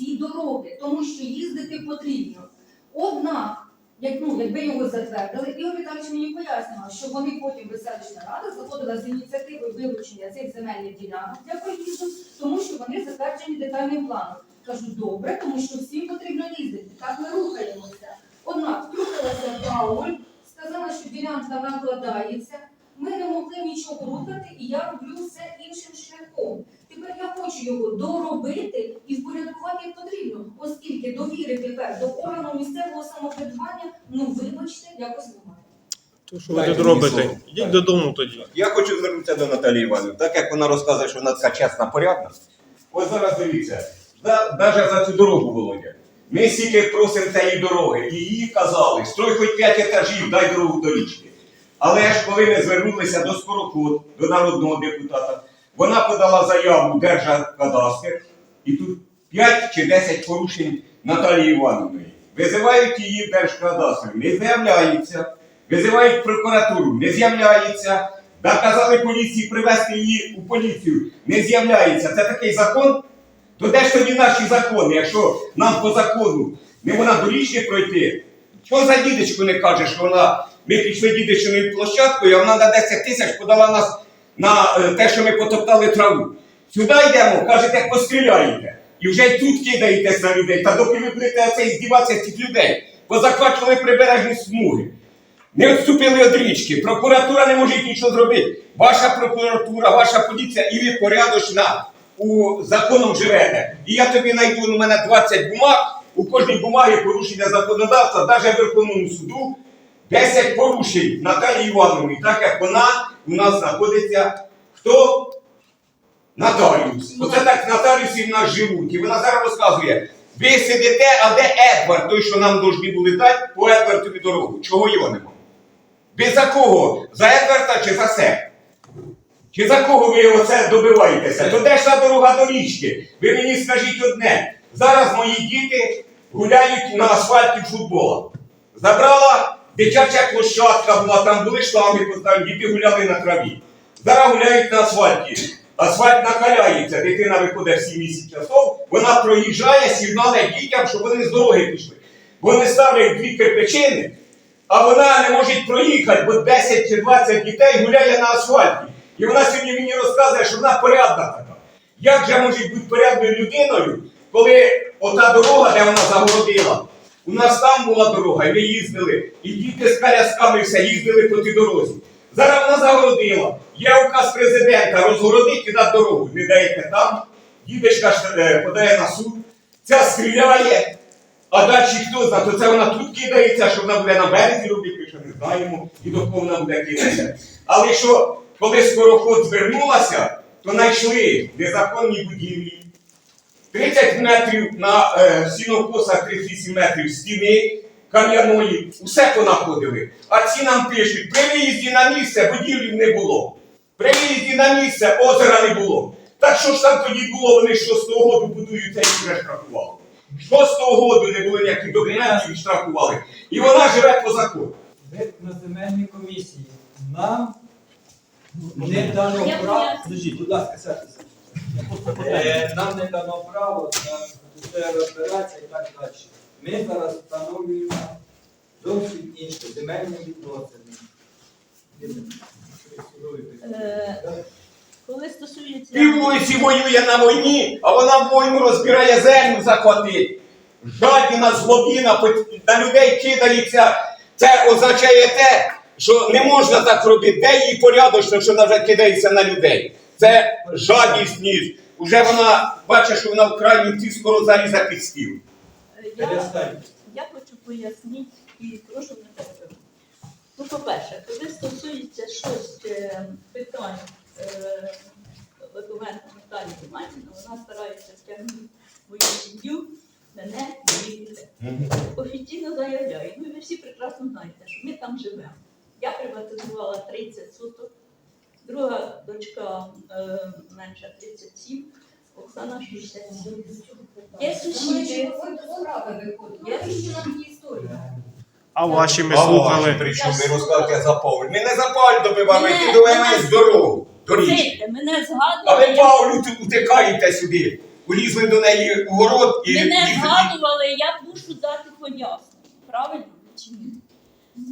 всі дороги, тому що їздити потрібно. Однак, як, ну, якби його затвердили, Ігор Віталійович мені пояснював, що вони потім селищна рада заходила з ініціативою вилучення цих земельних ділянок для проїзду, тому що вони затверджені детальним планом. Кажу, добре, тому що всім потрібно їздити. Так ми рухаємося. Однак втрутилася Пауль, сказала, що ділянка накладається. Ми не могли нічого рухати, і я роблю все іншим шляхом. Тепер я хочу його доробити і впорядкувати як потрібно, оскільки довіри тепер до органу місцевого самоврядування, ну вибачте, якось немає. То що ви тут робите? Йдіть додому тоді. Я хочу звернутися до Наталії Іванівни. Так як вона розказує, що вона така чесна, порядна. Ось зараз дивіться, навіть за цю дорогу, Володя. Ми стільки просимо цієї дороги, і їй казали, строй хоч 5 етажів, дай дорогу до річки. Але ж коли ми звернулися до Скороход, до народного депутата, вона подала заяву в і тут 5 чи 10 порушень Наталії Івановної. Визивають її в не з'являється. Визивають прокуратуру, не з'являється. Наказали поліції привезти її у поліцію, не з'являється. Це такий закон. То де ж тоді наші закони, якщо нам по закону не вона доріжні пройти? Що за дідечку не каже, що вона, ми пішли дідичною площадкою, а вона на 10 тисяч подала нас на е, те, що ми потоптали траву. Сюди йдемо, кажете, постріляєте. І вже й тут кидаєтесь на людей. Та доки ви будете оце здіватися цих людей, позахвачували прибережні смуги. Не відступили від річки. Прокуратура не може нічого зробити. Ваша прокуратура, ваша поліція, і ви порядочна у законом живете. І я тобі знайду у мене 20 бумаг, у кожній бумагі порушення законодавства, навіть Верховному суду, 10 порушень Наталії Івановні, так як вона у нас знаходиться хто? Нотаріус. Оце так нотаріуси в нас живуть. І вона зараз розказує. Ви сидите, а де Едвард, той, що нам повинні були дати, по Едвардові дорогу. Чого його нема? Ви за кого? За Едварда чи за себе? Чи за кого ви оце добиваєтеся? То де ж та дорога до річки? Ви мені скажіть одне. Зараз мої діти гуляють на асфальті футбола. Забрала дитяча площадка була, там були шланги поставлені, діти гуляли на траві. Зараз гуляють на асфальті. Асфальт накаляється, дитина виходить в 7 часов, вона проїжджає, сигналить дітям, щоб вони з дороги пішли. Вони ставлять дві кирпичини, а вона не може проїхати, бо 10 чи 20 дітей гуляє на асфальті. І вона сьогодні мені розказує, що вона порядна така. Як же може бути порядною людиною, коли ота дорога, де вона загородила, у нас там була дорога, і ми їздили, і діти з колясками все їздили по тій дорозі. Зараз вона загородила. Є указ президента розгородити і дати дорогу. Не даєте там, дідечка ж, е, подає на суд, ця стріляє, а далі хто знає, то це вона тут кидається, що вона буде на березі робити, ще не знаємо, і до кого вона буде кидатися. Але що, коли скороход звернулася, то знайшли незаконні будівлі. 30 метрів на е, сінокосах 38 метрів стіни кам'яної, усе понаходили. А ці нам пишуть, при виїзді на місце будівлів не було. При виїзді на місце озера не було. Так що ж там тоді було, вони з 6-го году будуються і вже штрафували. З 6-го году не було ніяких документів і штрафували. І вона живе по закону. Ви на земельній комісії. Нам не дано право. поясню. Будь ласка, сядьте. Е, Нам не дано право на це розбиратися і так далі. Ми зараз встановлюємо зовсім інші земельні відносини. Е, Коли стосується Пів вулиці воює на війні, а вона в війну розбирає землю захватити. Жадіна, злобіна, пот- на людей кидається. Це означає те, що не можна так робити. Де їй порядочно, що вона вже кидається на людей. Це жадісність. Уже вона бачить, що вона в крайній ці скоро заріза під стіл. я, я хочу пояснити і прошу не перебивати. Ну, по-перше, коли стосується щось е, питань е, Литвиненка Наталії Іванівни, вона старається стягнути свою сім'ю, мене і дітей. Офіційно заявляю, ну ви всі прекрасно знаєте, що ми там живемо. Я приватизувала 30 суток, друга дочка е, 37, Оксана 67. Є сусіди. ті історії. А ваші ми А слухали. прийшли, ми розказуєте за Павлю. Ми не за Павлю добиваємо, ми Мене- мене- дорогу. Доріжки. Слухайте, мене А ви. Павлю тут утикаєте сюди. полізли до неї у город і Мене згадували, я мушу дати пояснення. Правильно чи ні?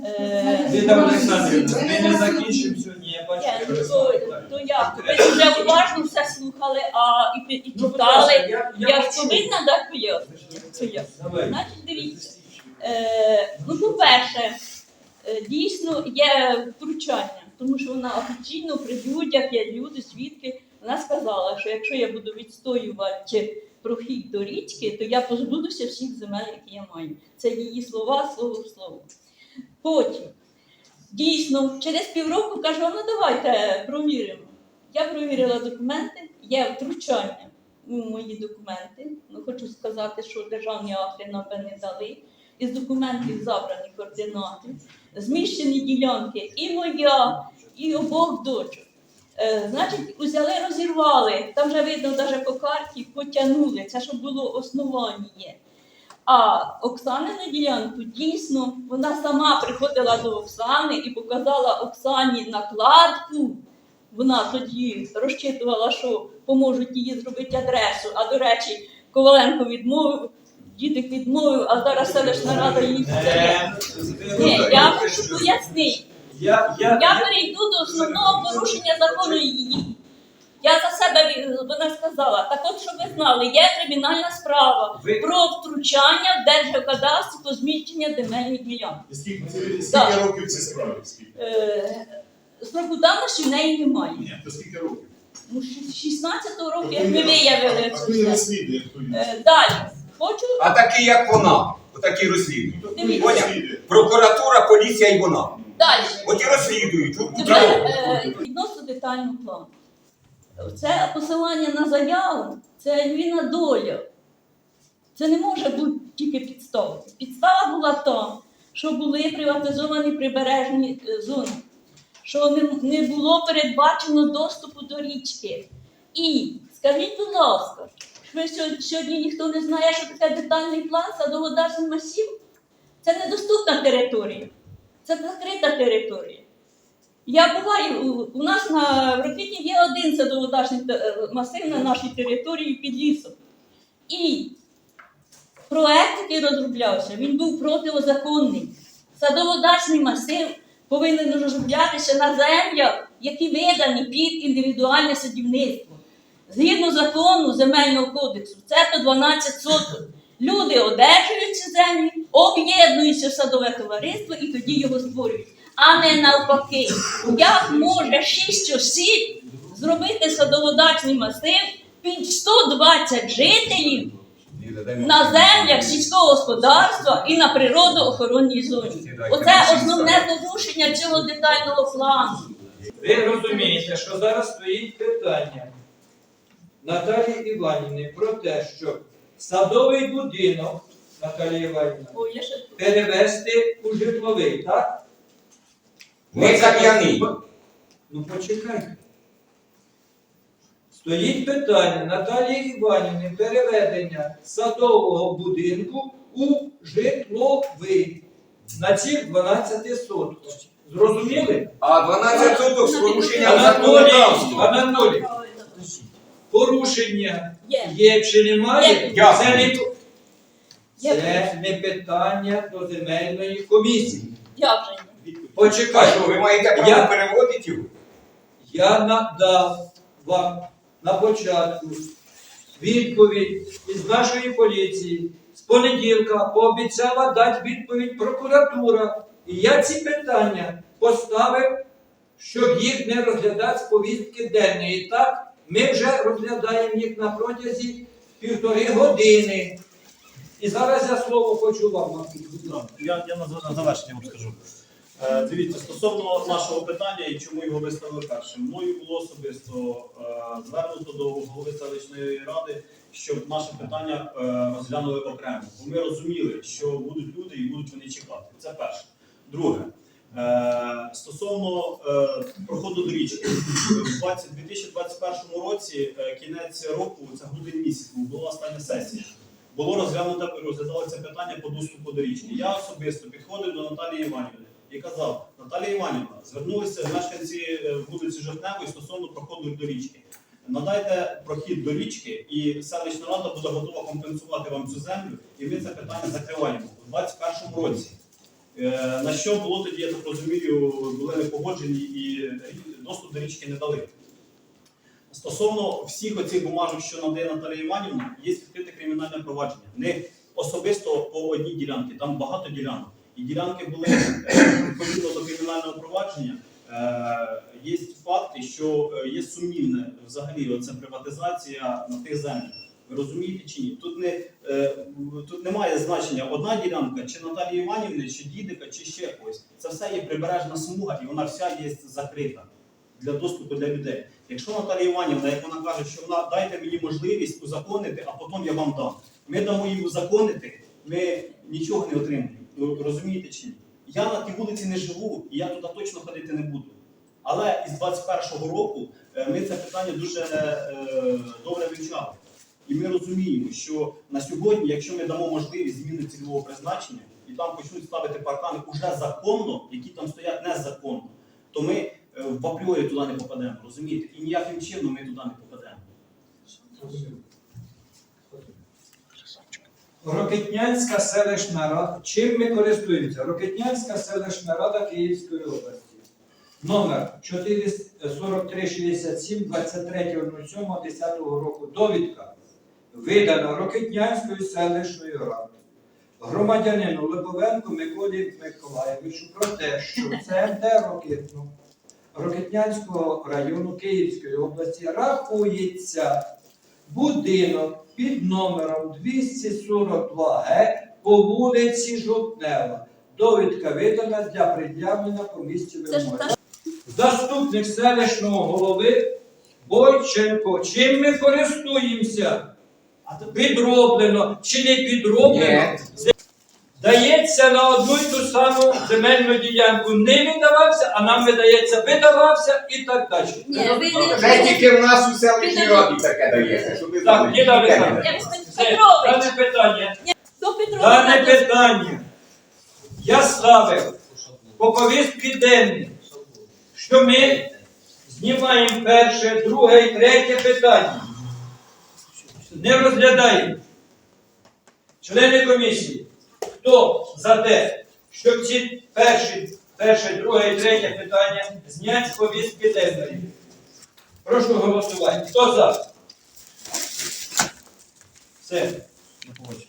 Е, Віта Олександрівна, ми не закінчимо сьогодні, я бачу. Ні, ну то, то як? Ви вже уважно все слухали, а і, і Ну, будь ласка, читали. я, Я я ж почув. повинна дати пояснення. Це я. Давай. Значить, дивіться. Е, ну, по-перше, е, дійсно є втручання, тому що вона офіційно при людях, є люди, свідки. Вона сказала, що якщо я буду відстоювати прохід до річки, то я позбудуся всіх земель, які я маю. Це її слова, слово в слово. Потім, дійсно, через півроку кажу, ну давайте провіримо. Я провірила документи, є втручання у мої документи. Ну, хочу сказати, що державні акти не дали. Із документів забрані координати, зміщені ділянки і моя, і обох дочок. Е, значить, узяли, розірвали. Там вже видно, навіть по карті потягнули. Це щоб було основання. А Оксани на ділянку дійсно вона сама приходила до Оксани і показала Оксані накладку. Вона тоді розчитувала, що поможуть її зробити адресу. А до речі, Коваленко відмовив, дідик відмовив, а зараз селищна рада її взяє. Е, Ні, я хочу пояснити. Я, я, Я перейду до основного порушення закону її. Я за себе вона сказала. Так от, щоб ви знали, є кримінальна справа Ви- про втручання в Держгеокадастрі по зміщення земельних ділянок. І Скільки, скільки Так. років ці справі? Скільки? Е, Строку давності в неї немає. Ні, то скільки років? Ну, з 16 років, як ви виявили А це хто її все. розслідує? Хто її? Е, Далі. Хочу А такий, як вона, отакий розслідують. Хто її Дивіться. розслідує? Прокуратура, поліція і вона. далі. От і розслідують. У- у Тепер е, відносно детального плану. Це посилання на заяву, це львіна доля. Це не може бути тільки підстава. Підстава була та, що були приватизовані прибережні е, зони, що не, було передбачено доступу до річки. І скажіть, будь ласка, що сьогодні, ніхто не знає, що таке детальний план садово-дачний масів? Це недоступна територія, це закрита територія. Я буваю, у- нас на в є один садоводачний масив на нашій території під лісом. І проект, який розроблявся, він був протизаконний. Садоводачний масив повинен розроблятися на землях, які видані під індивідуальне садівництво. Згідно закону земельного кодексу, це по 12 соток. Люди одержують ці землі, об'єднуються в садове товариство і тоді його створюють. А не навпаки. Як може шість осіб зробити садоводачний масив під 120 жителів на землях сільського господарства і на природоохоронній зоні? Оце основне порушення цього детального плану. Ви розумієте, що зараз стоїть питання Наталії Іванівни про те, що садовий будинок Наталія Іванівна перевести у житловий, так? Не кам'яний. Ну почекайте. Стоїть питання Наталії Іванівни переведення садового будинку у житловий на цих 12 сотках. Зрозуміли? А 12 суток з порушенням Анатолій, законодавства. Анатолій, порушення Є. є чи немає? Є. Це не, Є. це не питання до земельної комісії. Ні? А Почекайте. що, ви маєте право Я- переводити його? Я надав вам на початку відповідь із нашої поліції. З понеділка пообіцяла дати відповідь прокуратура. І я ці питання поставив, щоб їх не розглядати з повістки денної. Так, ми вже розглядаємо їх на протязі півтори години. І зараз я слово хочу вам. Максим. Я, я на, на завершення вам скажу. Е, дивіться, стосовно нашого питання і чому його виставили першим. Мною було особисто е, звернуто до голови селищної ради, щоб наше питання е, розглянули окремо. Бо ми розуміли, що будуть люди і будуть вони чекати. Це перше. Друге. Стосовно проходу до річки, у 2021 році, кінець року, це грудень місяць, була остання сесія було розглянуто розглядали це питання по доступу до річки. Я особисто підходив до Наталії Іванівни і казав: Наталія Іванівна, звернулися мешканці е, вулиці Жовтневої стосовно проходу до річки. надайте прохід до річки, і селищна рада буде готова компенсувати вам цю землю, і ми це питання закриваємо у 2021 році. Е, На що було тоді, я так розумію, були не погоджені і доступ до річки не дали. Стосовно всіх оцих бумажок, що надає Наталія Іванівна, є відкрите кримінальне провадження. Не особисто по одній ділянці, там багато ділянок. І ділянки були е, відповідно до кримінального провадження. Е, Є факти, що е, є сумнівне взагалі оце приватизація на тих землях. Ви розумієте чи ні? Тут не тут немає значення одна ділянка, чи Наталії Іванівни, чи дідика, чи ще когось. Це все є прибережна смуга, і вона вся є закрита для доступу для людей. Якщо Наталія Іванівна, як вона каже, що вона дайте мені можливість узаконити, а потім я вам дам. Ми дамо їй узаконити, ми нічого не отримаємо. Ви розумієте чи ні? Я на тій вулиці не живу, і я туди точно ходити не буду. Але із 21-го року е, ми це питання дуже е, добре вивчали. І ми розуміємо, що на сьогодні, якщо ми дамо можливість зміни цільового призначення, і там почнуть ставити паркани уже законно, які там стоять незаконно, то ми е, в апріорі туди не попадемо, розумієте? І ніяким чином ми туди не попадемо. Рокетнянська селищна рада. Чим ми користуємося? Рокетнянська селищна рада Київської області. Номер 4367 23.07.10 року. Довідка видана Рокетнянською селищною радою. Громадянину Лебовенку Миколі Миколаєвичу про те, що в ЦМД Рокетну Рокетнянського району Київської області рахується будинок під номером 242 Г по вулиці Жовтнева. Довідка видана для пред'явлення по місці вимоги. Заступник селищного голови Бойченко. Чим ми користуємося? Підроблено чи не підроблено? Дається на одну й ту саму земельну ділянку. Не видавався, а нам видається, видавався і так далі. Ні, ви не- Вже тільки в нас у селищній раді таке дається, щоб ви Так, знали. Як Петрович, Дане питання. Дане питання. Я ставив по повістки денні, що ми знімаємо перше, друге і третє питання. Не розглядаємо. Члени комісії, хто за те, щоб ці перші, перше, друге і третє питання зняти з повістки денної? Прошу голосувати. Хто за? Все. не.